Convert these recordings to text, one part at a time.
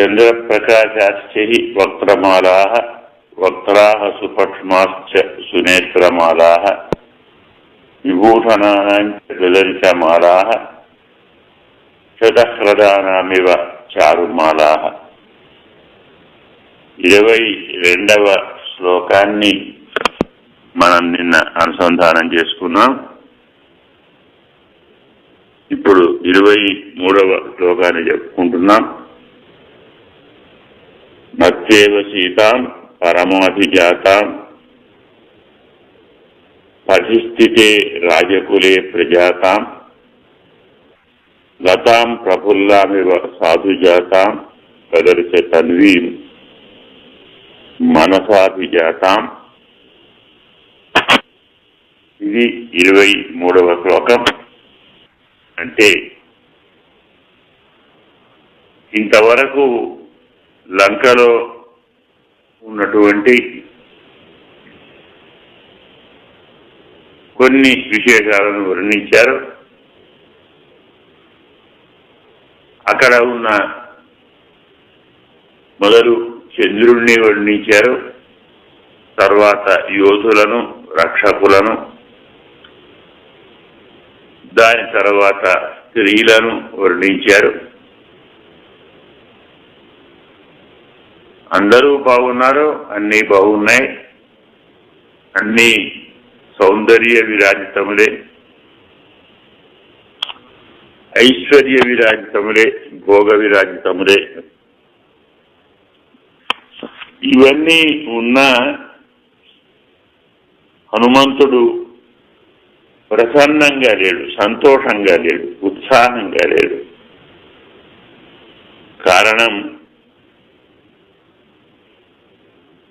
చంద్రప్రకాశాశ్చ వక్త్రమాలా వక్త్రా సుపక్ష్మాశ్చ సునేత్రమాలా విభూషణాంచలలితమాలా శతహ్రదానామివ చారుమాలా ఇరవై రెండవ శ్లోకాన్ని మనం నిన్న అనుసంధానం చేసుకున్నాం. ఇప్పుడు ఇరవై మూడవ శ్లోకాన్ని చెప్పుకుంటున్నాం. మత్యేవ సీతాం పరమాధిజాతాం పరిస్థితే రాజకులే ప్రజాతాం లతాం ప్రఫుల్లామివ సాధుజాతాం ప్రదర్శ తన్వీం మనసాభిజాతాం ఇది ఇరవై మూడవ శ్లోకం. అంటే ఇంతవరకు లంకలో ఉన్నటువంటి కొన్ని విశేషాలను వర్ణించారు. అక్కడ ఉన్న మొదలు చంద్రుణ్ణి వర్ణించారు. తర్వాత యోధులను రక్షకులను. దాని తర్వాత స్త్రీలను వర్ణించారు. అందరూ బాగున్నారు అన్నీ బాగున్నాయి. అన్నీ సౌందర్య విరాజితములే. ఐశ్వర్య విరాజితములే భోగ విరాజితములే. ఇవన్నీ ఉన్న హనుమంతుడు ప్రసన్నంగా లేడు సంతోషంగా లేడు ఉత్సాహంగా లేడు. కారణం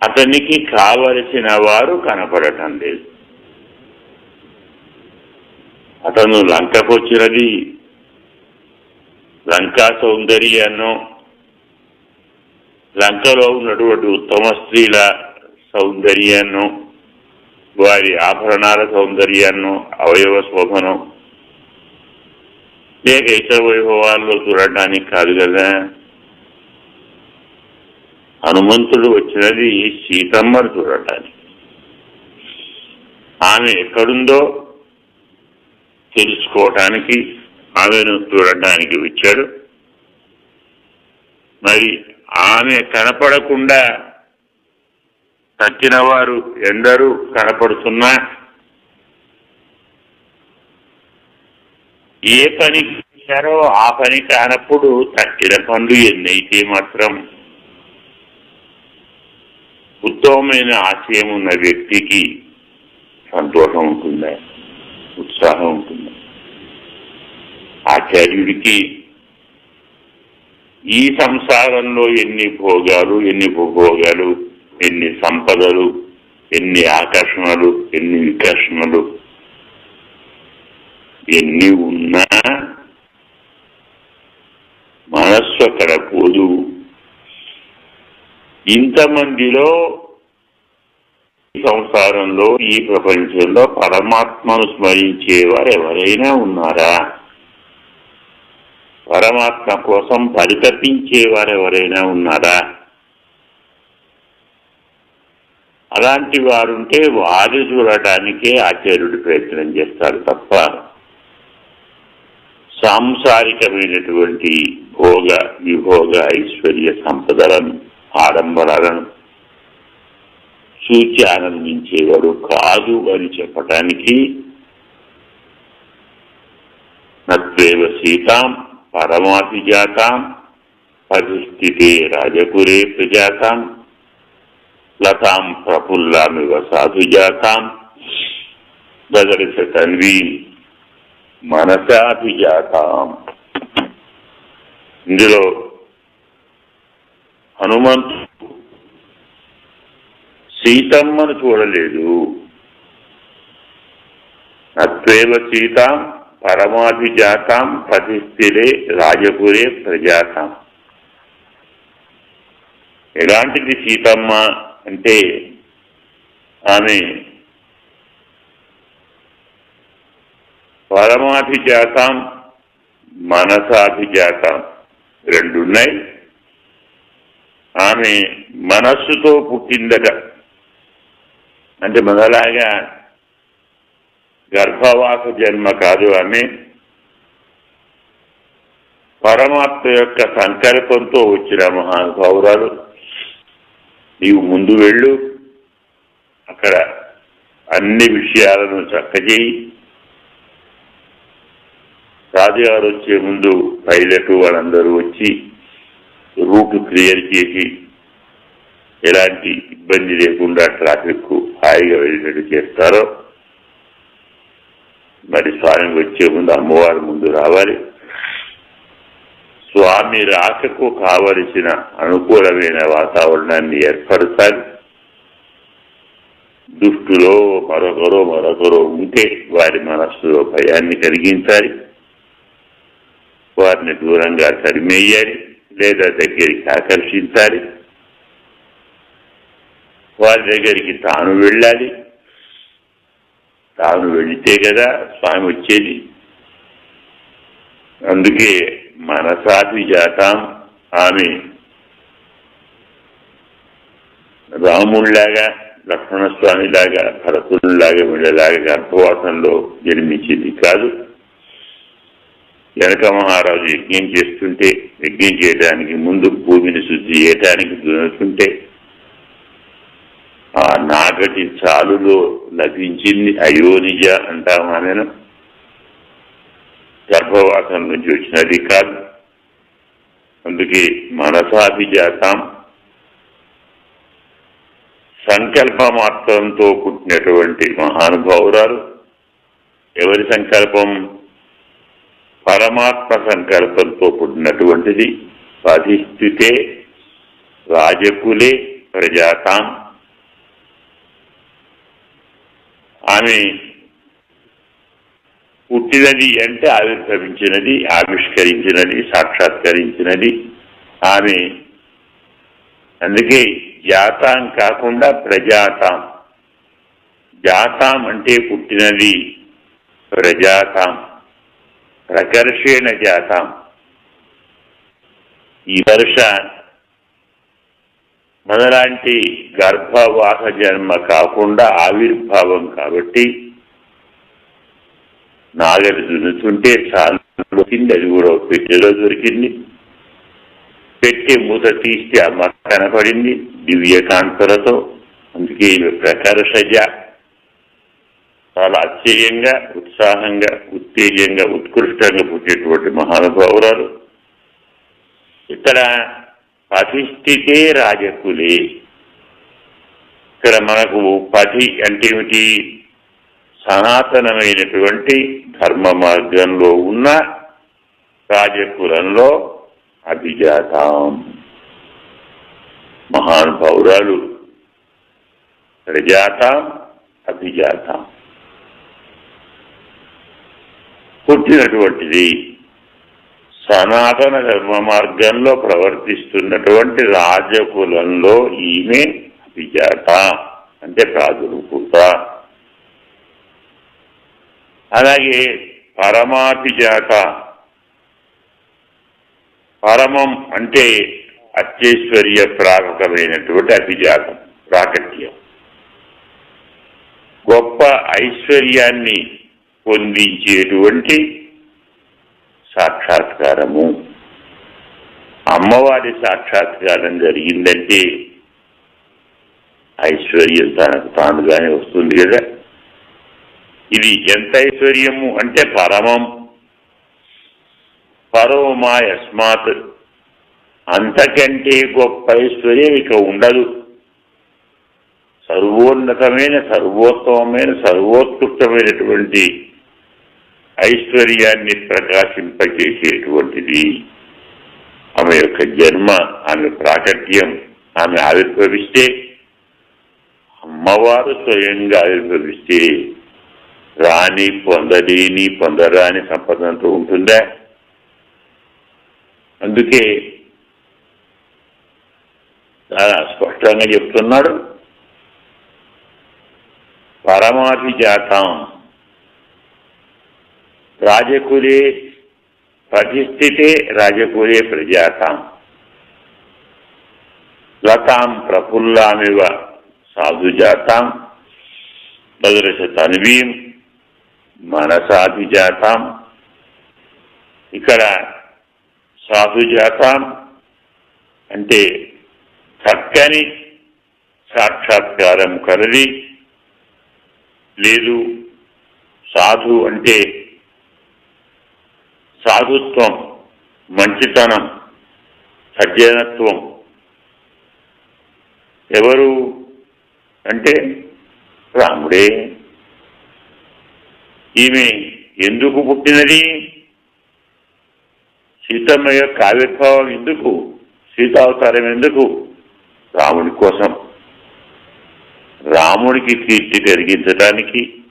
అతనికి కావలసిన వారు కనపడటం లేదు. అతను లంకకు వచ్చినది లంకా సౌందర్యాన్ని లంకలో ఉన్నటువంటి ఉత్తమ స్త్రీల సౌందర్యాన్ని వారి ఆభరణాల సౌందర్యాన్ని అవయవ శోభనం. లేక ఇతర వైభవాల్లో చూడటానికి కాదు కదా? హనుమంతుడు వచ్చినది సీతమ్మను చూడటానికి. ఆమె ఎక్కడుందో తెలుసుకోవటానికి ఆమెను చూడటానికి వచ్చాడు. మరి ఆమె కనపడకుండా తక్కిన వారు ఎందరూ కనపడుతున్నా? ఏ పని చేశారో ఆ పని కానప్పుడు తట్టిన పనులు ఎన్నైతే మాత్రం ఉత్తమమైన ఆశయం ఉన్న వ్యక్తికి సంతోషం ఉంటుందా? ఉత్సాహం ఉంటుందా? ఆచార్యుడికి ఈ సంసారంలో ఎన్ని భోగాలు ఎన్ని భోగాలు ఎన్ని సంపదలు ఎన్ని ఆకర్షణలు ఎన్ని వికర్షణలు ఎన్ని ఉన్నా మనస్సు అక్కడ ఇంతమందిలో ఈ సంసారంలో ఈ ప్రపంచంలో పరమాత్మను స్మరించేవారు ఎవరైనా ఉన్నారా? పరమాత్మ కోసం పరితపించేవారు ఎవరైనా ఉన్నారా? అలాంటి వారుంటే వారు చూడటానికే ఆచార్యుడు ప్రయత్నం చేస్తారు తప్ప సాంసారికమైనటువంటి భోగ విభోగ ఐశ్వర్య సంపదలను ఆడంబరాలను చూచి ఆనందించేవాడు కాదు అని చెప్పటానికి నత్వేవ సీతాం పరమాభిజాతాం పరిస్థితే రాజకురే ప్రజాతాం లతాం ప్రఫుల్లామివ సాధుజాతాం దదర్శ తన్వీ మనసాభిజాతాం. ఇందులో హనుమంతు సీతమ్మను చూడలేదు. నత్వేవ సీతాం పరమాభిజాతాం పతిస్థిరే రాజపురే ప్రజాతాం. ఎలాంటిది సీతమ్మ అంటే ఆమె పరమాభిజాతాం మనసాభిజాతం రెండున్నాయి. ఆమె మనస్సుతో పుట్టిందట. అంటే మనలాగా గర్భవాస జన్మ కాదు ఆమె. పరమాత్మ యొక్క సంకల్పంతో వచ్చిన మహానుభావురాలు. నీవు ముందు వెళ్ళు. అక్కడ అన్ని విషయాలను చక్కజేయి. రాజుగారు వచ్చే ముందు పైలట్ వాళ్ళందరూ వచ్చి రూట్ క్లియర్ చేసి ఎలాంటి ఇబ్బంది లేకుండా ట్రాఫిక్ హాయిగా వెళ్ళినట్టు చేస్తారో మరి స్వామి వచ్చే ముందు అమ్మవారి ముందు రావాలి. స్వామి రాకకు కావలసిన అనుకూలమైన వాతావరణాన్ని ఏర్పరచాలి. దుష్టులో మరొకరో మరొకరో ఉంటే వారి మనస్సులో భయాన్ని కలిగించాలి. వారిని దూరంగా తరిమేయాలి. లేదా దగ్గరికి ఆకర్షించాలి. వారి దగ్గరికి తాను వెళ్ళాలి. తాను వెళితే కదా స్వామి వచ్చేది. అందుకే మనసాది జాతాం ఆమె. రాముళ్ళాగా లక్ష్మణస్వామిలాగా భరతుల్లాగా వీళ్ళలాగా గర్భవాసంలో జన్మించింది కాదు. జనక మహారాజు యజ్ఞం చేస్తుంటే యజ్ఞం చేయడానికి ముందు భూమిని శుద్ధి చేయడానికి దున్నుతుంటే ఆ నాగటి చాలులో లభించింది అయోనిజ అంటామా నేను గర్భవాసం నుంచి వచ్చినది కాదు. అందుకే మనసాభిజాతం. సంకల్ప మాత్రంతో పుట్టినటువంటి మహానుభావురాలు ఎవరి సంకల్పం? పరమాత్మ సంకల్పంతో పుట్టినటువంటిది పధిస్థితే రాజకులే ప్రజాతాం. ఆమె పుట్టినది అంటే ఆవిర్భవించినది ఆవిష్కరించినది సాక్షాత్కరించినది. ఆమె అందుకే జాతాం కాకుండా ప్రజాతాం. జాతాం అంటే పుట్టినది ప్రజాతాం. ప్రకర్షేణ జాతాం. ఈ వర్ష మనలాంటి గర్భవాహ జన్మ కాకుండా ఆవిర్భావం కాబట్టి నాగలి దున్నుతుంటే చాలా దొరికింది అది కూడా పెట్టెలో దొరికింది. పెట్టే మూత తీస్తే అమ్మ కనపడింది దివ్య కాంతులతో అందుకే ఈమె ప్రకర్షజ. చాలా ఆశ్చర్యంగా ఉత్సాహంగా ఉత్తేజంగా ఉత్కృష్టంగా పుట్టేటువంటి మహానుభావురాలు. ఇక్కడ పతిష్ఠితే రాజకులే. ఇక్కడ మనకు పతి అంటే ఏమిటి? సనాతనమైనటువంటి ధర్మ మార్గంలో ఉన్న రాజకులంలో అభిజాతం. మహానుభావురాలు. ప్రజాతం అభిజాతం. పుట్టినటువంటిది. సనాతన ధర్మ మార్గంలో ప్రవర్తిస్తున్నటువంటి రాజకులంలో ఈమె అభిజాత అంటే ప్రాదుర్భూత అలాగే పరమాభిజాత పరమం అంటే అత్యైశ్వర్య ప్రాకమైనటువంటి అభిజాతం ప్రాకట్యం. గొప్ప ఐశ్వర్యాన్ని పొందించేటువంటి సాక్షాత్కారము. అమ్మవారి సాక్షాత్కారం జరిగిందంటే ఐశ్వర్యం తనకు తానుగానే వస్తుంది కదా. ఇది ఎంత ఐశ్వర్యము అంటే పరమం. పరమమా యస్మాత్ అంతకంటే గొప్ప ఐశ్వర్యం ఇక ఉండదు. సర్వోన్నతమైన సర్వోత్తమమైన సర్వోత్కృష్టమైనటువంటి ఐశ్వర్యాన్ని ప్రకాశింపజేసేటువంటిది ఆమె యొక్క జన్మ ఆమె ప్రాకట్యం ఆమె ఆవిర్భవిస్తే అమ్మవారు స్వయంగా ఆవిర్భవిస్తే రాని పొందలేని పొందరాని సంపదంతో ఉంటుందా అందుకే చాలా స్పష్టంగా చెప్తున్నాడు. పరమాభిజాతం రాజకులే ప్రతిష్ఠితే రాజకులే ప్రజాతం. లతాం ప్రఫుల్లామివ సాధుజాతాం దదృశ తన్వీం మనసాభిజాతాం ఇక్కడ సాధుజాతాం అంటే చక్కని సాక్షాత్కారం కలది. లేదు సాధు అంటే సాధుత్వం మంచితనం సజ్జనత్వం. ఎవరు అంటే రాముడే. ఈమె ఎందుకు పుట్టినది? సీతమ్మ యొక్క ఆవిర్భావం ఎందుకు? సీతావతారం ఎందుకు? రాముడి కోసం. రాముడికి కీర్తి కలిగించడానికి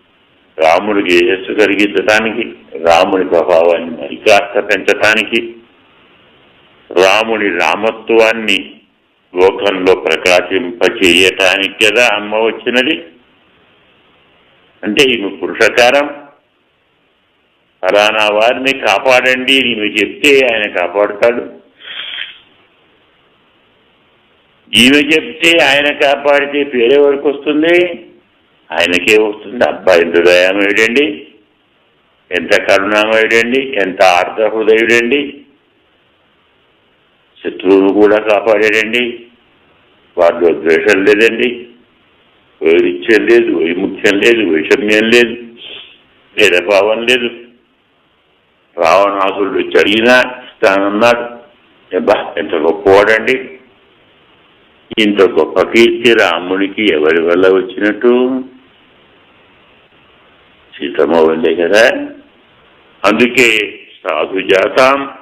రాముడికి యశస్సు కలిగించటానికి రాముడి ప్రభావాన్ని మరికాస్త పెంచటానికి రాముడి రామత్వాన్ని లోకంలో ప్రకాశింపచేయటానికి కదా అమ్మ వచ్చినది. అంటే ఈమె పురుషకారం. ఫలానా వారిని కాపాడండి ఈమె చెప్తే ఆయన కాపాడుతాడు. ఈమె చెప్తే ఆయన కాపాడితే పేరెవరికి వస్తుంది? ఆయనకే వస్తుంది. అబ్బా ఎంత దయామయుడండి. ఎంత కరుణామయుడండి. ఎంత ఆర్ధ హృదయుడండి శత్రువును కూడా కాపాడాడండి. వారిలో ద్వేషం లేదండి. వైరుత్యం లేదు వైముఖ్యం లేదు వైషమ్యం లేదు భేదభావం లేదు. రావణాసుడు వచ్చి అడిగినా ఇస్తానన్నాడు అబ్బా ఎంత గొప్పవాడండి. ఇంత గొప్ప కీర్తి రాముడికి ఎవరి వల్ల వచ్చినట్టు? సీతమ్మ కదా అందుకే సాధుజాతాం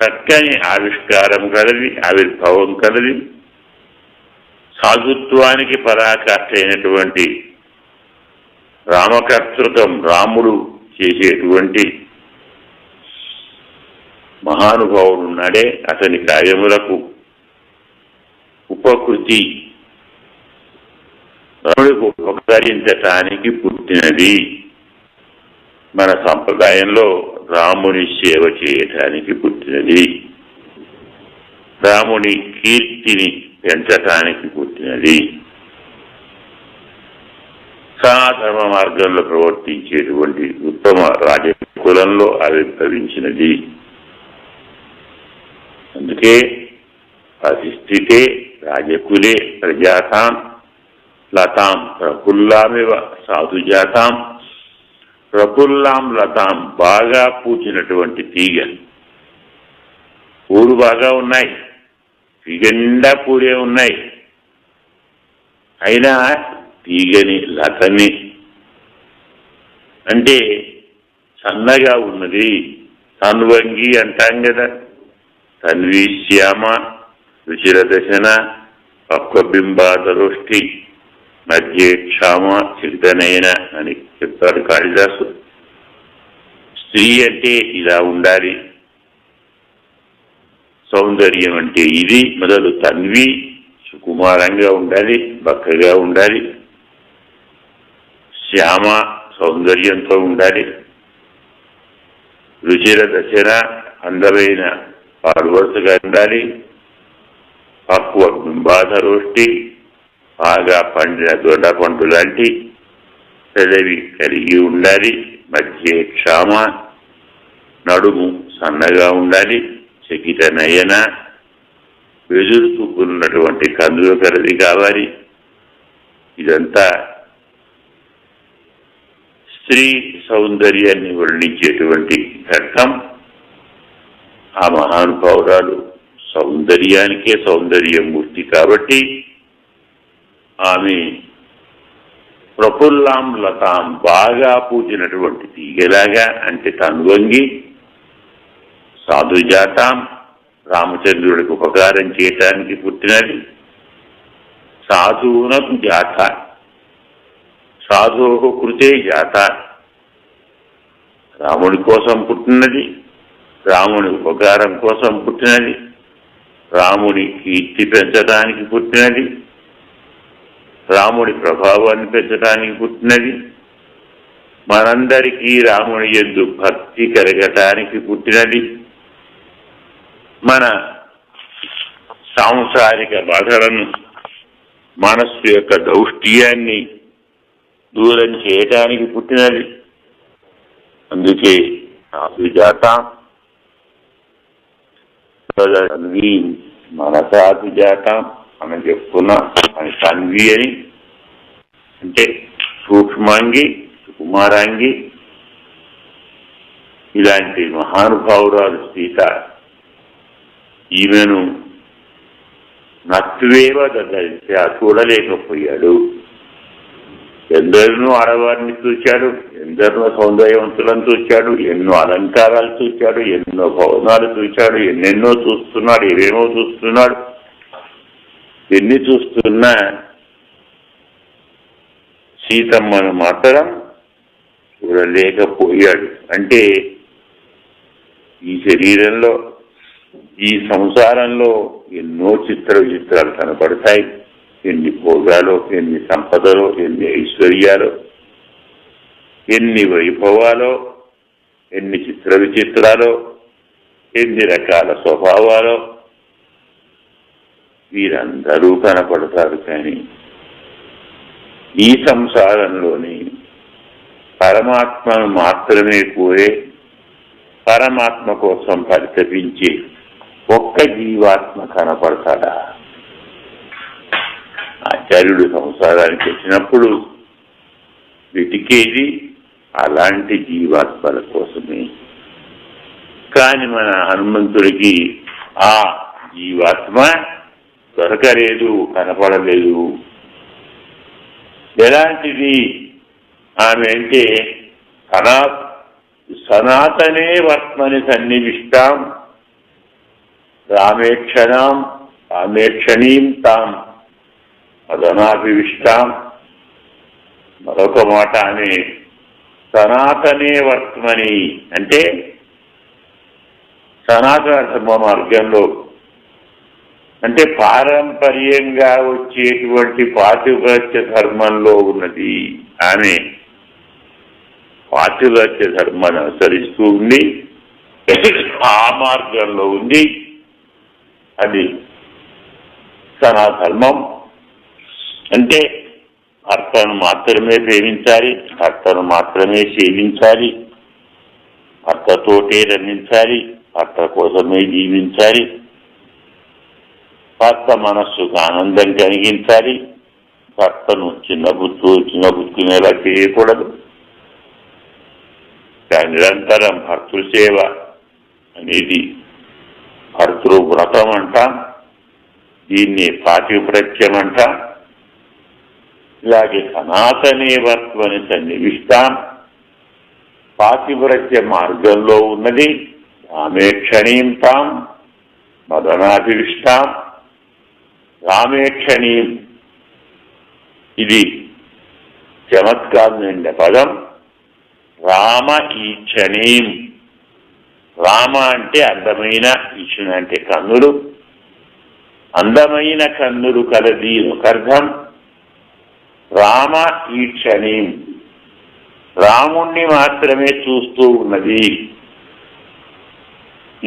చక్కని ఆవిష్కారం కలది ఆవిర్భావం కలది సాధుత్వానికి పరాకాష్ట అయినటువంటి రామకర్తృకం రాముడు చేసేటువంటి మహానుభావుడున్నాడే. అతని కార్యములకు ఉపకృతి రాముడికి ఉపకరించటానికి పుట్టినది మన సంప్రదాయంలో రాముని సేవ చేయటానికి పుట్టినది. రాముని కీర్తిని పెంచటానికి పుట్టినది. సనాధర్మ మార్గంలో ప్రవర్తించేటువంటి ఉత్తమ రాజకులంలో ఆవిర్భవించినది. అందుకే అధిష్ఠితే రాజకులే ప్రజాతాం. లతాం ప్రఫుల్లామివ సాధుజాతాం. ప్రఫుల్లాం లతాం బాగా పూచినటువంటి తీగ. పూలు బాగా ఉన్నాయి. తీగండా పూలే ఉన్నాయి. అయినా తీగని లతని అంటే సన్నగా ఉన్నది. తన్వంగి అంటాం కదా. తన్వి శ్యామ రుచిర దశన పక్వబింబాదరుష్టి మధ్య క్షామ చిరితనైన అని చెప్తాడు కాళిదాసు స్త్రీ అంటే ఇలా ఉండాలి సౌందర్యం అంటే ఇది మొదలు తన్వి సుకుమారంగా ఉండాలి బక్కగా ఉండాలి శ్యామ సౌందర్యంతో ఉండాలి రుచిర దశన అందమైన పాడువరుసగా ఉండాలి పక్వ బింబాధరోష్టి బాగా పండిన దొండ పండు లాంటి పెదవి కలిగి ఉండాలి మధ్య క్షామ నడుము సన్నగా ఉండాలి చకిత నయన వెదురుతున్నటువంటి కందుల కలది కావాలి. ఇదంతా స్త్రీ సౌందర్యాన్ని వర్ణించేటువంటి ఘట్టం. ఆ మహానుభావురాలు సౌందర్యానికే సౌందర్యమూర్తి కాబట్టి ఆమె ప్రఫుల్లాం లతాం బాగా పూజినటువంటి తీగలాగా అంటే తను వంగి సాధుజాతాం రామచంద్రుడికి ఉపకారం చేయటానికి పుట్టినది. సాధువునకు జాత సాధు కృతే జాత. రాముడి కోసం పుట్టినది రాముని ఉపకారం కోసం పుట్టినది రాముడి కీర్తి పెంచడానికి పుట్టినది రాముడి ప్రభావాన్ని పెంచడానికి పుట్టినది. మనందరికీ రాముని ఎందు భక్తి కలగటానికి పుట్టినది. మన సాంసారిక బాధలను మనస్సు యొక్క దౌష్ట్యాన్ని దూరం చేయటానికి పుట్టినది. అందుకే అభిజాత మనసాభిజాతం మనం చెప్పుకున్నాం అని తన్వి అని. అంటే సూక్ష్మాంగి కుమారాంగి ఇలాంటి మహానుభావురాలు సీత ఈమెను నత్వేవ దర్శ చూడలేకపోయాడు. ఎందరినో ఆడవారిని చూశాడు ఎందరినో సౌందర్యవంతులను చూశాడు ఎన్నో అలంకారాలు చూశాడు ఎన్నో భవనాలు చూశాడు ఎన్నెన్నో చూస్తున్నాడు ఏవేమో చూస్తున్నాడు. ఎన్ని చూస్తున్నా సీతమ్మను మాత్రం చూడలేకపోయాడు. అంటే ఈ శరీరంలో ఈ సంసారంలో ఎన్నో చిత్ర విచిత్రాలు కనపడతాయి. ఎన్ని భోగాలు ఎన్ని సంపదలో ఎన్ని ఐశ్వర్యాలు ఎన్ని వైభవాలో ఎన్ని చిత్ర విచిత్రాలు ఎన్ని రకాల స్వభావాలో వీరందరూ కనపడతారు కానీ ఈ సంసారంలోని పరమాత్మను మాత్రమే కోరే పరమాత్మ కోసం పరితపించే ఒక్క జీవాత్మ కనపడతాడా? ఆచార్యుడు సంసారానికి వచ్చినప్పుడు వెతికేది అలాంటి జీవాత్మల కోసమే. కాని మన హనుమంతుడికి ఆ జీవాత్మ దొరకలేదు కనపడలేదు. ఎలాంటిది? ఆమె అంటే సనా సనాతనే వర్త్మని సన్నివిష్టాం రామేక్షణాం రామేక్షణీం తాం మదనాభివిష్టాం. మరొక మాట ఆమె సనాతనే వర్త్మని అంటే సనాతన ధర్మ మార్గంలో అంటే పారంపర్యంగా వచ్చేటువంటి పాతివ్రత్య ధర్మంలో ఉన్నది ఆమె పాతివ్రత్య ధర్మాన్ని అనుసరిస్తూ ఉంది ఆ మార్గంలో ఉంది అది సనాధర్మం అంటే భర్తను మాత్రమే ప్రేమించాలి భర్తను మాత్రమే సేవించాలి భర్తతోటే రమించాలి భర్త కోసమే జీవించాలి. భర్త మనస్సుకు ఆనందం కలిగించాలి. భర్తను చిన్న బుత్తు చిన్న చేయకూడదు. నిరంతరం భర్తృ సేవ అనేది భర్తృ వ్రతం అంట దీన్ని పాతివ్రత్యం అంట. ఇలాగే సనాతనే వర్త్వని సన్నివిష్టాం. పాతివ్రత్య మార్గంలో ఉన్నది. రామేక్షణీం తాం మదనాభివిష్టాం. రామేక్షణీం. ఇది చమత్కారం పదం. రామ ఈక్షణీం. రామ అంటే అందమైన ఈక్షణ అంటే కన్నుడు. అందమైన కన్నుడు కలది ఒక అర్థం. రామ ఈక్షణీం. రాముణ్ణి మాత్రమే చూస్తూ ఉన్నది.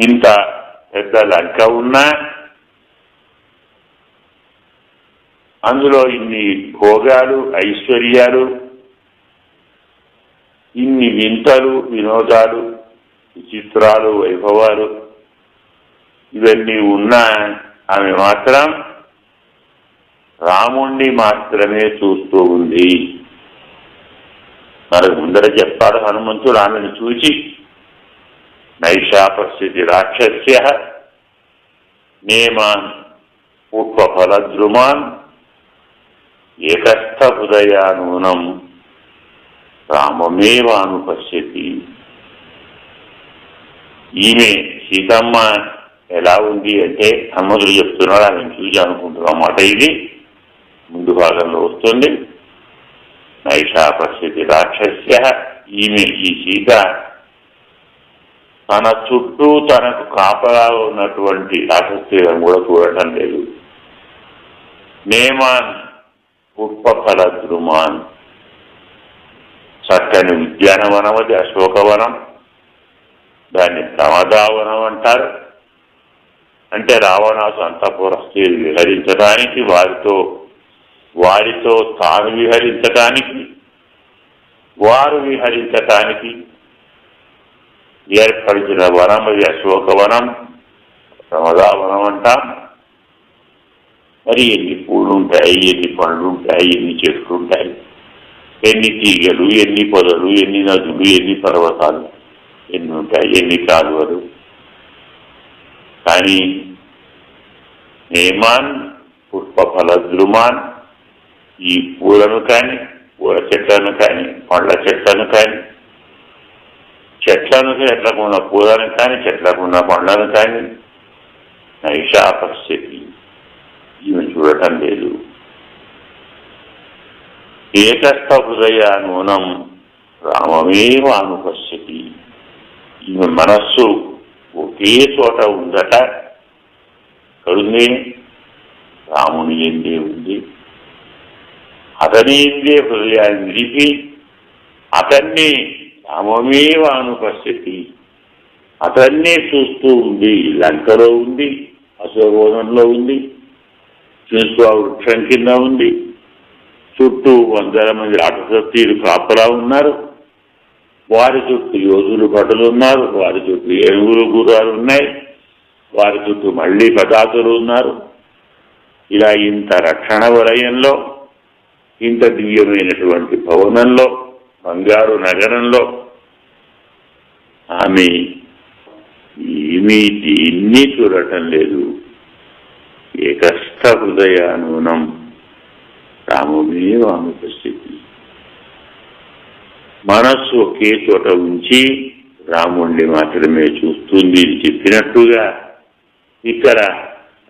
ఇంత పెద్ద లంక ఉన్నా అందులో ఇన్ని భోగాలు ఐశ్వర్యాలు ఇన్ని వింతలు వినోదాలు విచిత్రాలు వైభవాలు ఇవన్నీ ఉన్నా ఆమె మాత్రం రాముణ్ణి మాత్రమే చూస్తూ ఉంది. మరి ముందర చెప్తాడు హనుమంతుడు ఆమెను చూచి నైషా రాక్షస్య నేమాన్ పుష్పఫలద్రుమాన్ నూనం రామమేవాను పశ్యతి ఈమె సీతమ్మ ఎలా ఉంది అంటే హనుమంతుడు చెప్తున్నాడు ఆమె చూసి అనుకుంటున్నాం అన్నమాట ఇది. ముందు భాగంలో వస్తుంది. నైషా పశ్యతి రాక్షస్య. ఈమె ఈ సీత తన చుట్టూ తనకు కాపలా ఉన్నటువంటి రాక్షస్యులను కూడా చూడటం లేదు. నేమాన్ పుష్పఫల ద్రుమాన్ చక్కని ఉద్యానవనం అది అశోకవనం దాన్ని ప్రమదావనం అంటారు అంటే రావణాసు అంతఃపురస్థి విహరించడానికి వారితో వారితో తాను విహరించటానికి వారు విహరించటానికి ఏర్పరిచిన వనం అది అశోకవనం ప్రమదావనం అంటాం మరి ఎన్ని ఉంటాయి ఎన్ని పండ్లు ఉంటాయి ఎన్ని చెట్లు ఉంటాయి ఎన్ని తీగలు ఎన్ని పొదలు ఎన్ని నదులు ఎన్ని పర్వతాలు ఎన్ని ఉంటాయి ఎన్ని కాలువలు. కానీ నేమాన్ పుష్పఫల ద్రుమాన్ ఈ పూలను కానీ పూల చెట్లను కానీ పండ్ల చెట్లను కానీ చెట్లను చెట్లకు ఉన్న పూలను కానీ చెట్లకు ఉన్న పండ్లను కానీ నైషా పశ్యతి ఈమె చూడటం లేదు. ఏకస్థ హృదయ నూనం రామమేవ అనుపశ్యతి ఈమె మనస్సు ఒకే చోట ఉందట. కడుంది రాముని ఎందే ఉంది. అతని ఎందే హృదయాన్ని నిలిపి అతన్ని రామమేవ అనుపశ్యతి అతన్నే చూస్తూ ఉంది. లంకలో ఉంది. అశోకవనంలో ఉంది. చూస్తూ ఆ వృక్షం కింద ఉంది. చుట్టూ వందల మంది రాక్షసీయులు కాపలా ఉన్నారు. వారి చుట్టూ యోధులు భటులు ఉన్నారు. వారి చుట్టూ ఏనుగులు గుర్రాలు ఉన్నాయి. వారి చుట్టూ మళ్ళీ పదాతులు ఉన్నారు. ఇలా ఇంత రక్షణ వలయంలో ఇంత దివ్యమైనటువంటి భవనంలో బంగారు నగరంలో ఆమె ఏమీ దీన్ని చూడటం లేదు. ఏకస్థ హృదయానూనం రామమేవ అనుపస్థితి మనస్సు ఒకే చోట ఉంచి రాముణ్ణి మాత్రమే చూస్తుంది చెప్పినట్టుగా ఇక్కడ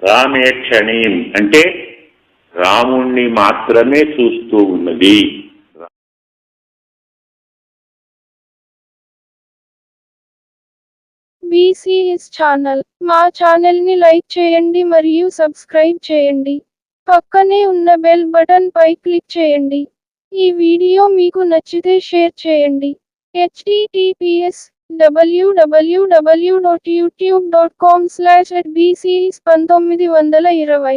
రామే క్షణీం అంటే రాముణ్ణి మాత్రమే చూస్తూ ఉన్నది. బీసీఎస్ ఛానల్ మా ఛానల్ని లైక్ చేయండి మరియు సబ్స్క్రైబ్ చేయండి. పక్కనే ఉన్న బెల్ బటన్ పై క్లిక్ చేయండి. ఈ వీడియో మీకు నచ్చితే షేర్ చేయండి. HTTPS WWW dot YouTube dot com slash at బీసీఈస్ పంతొమ్మిది వందల ఇరవై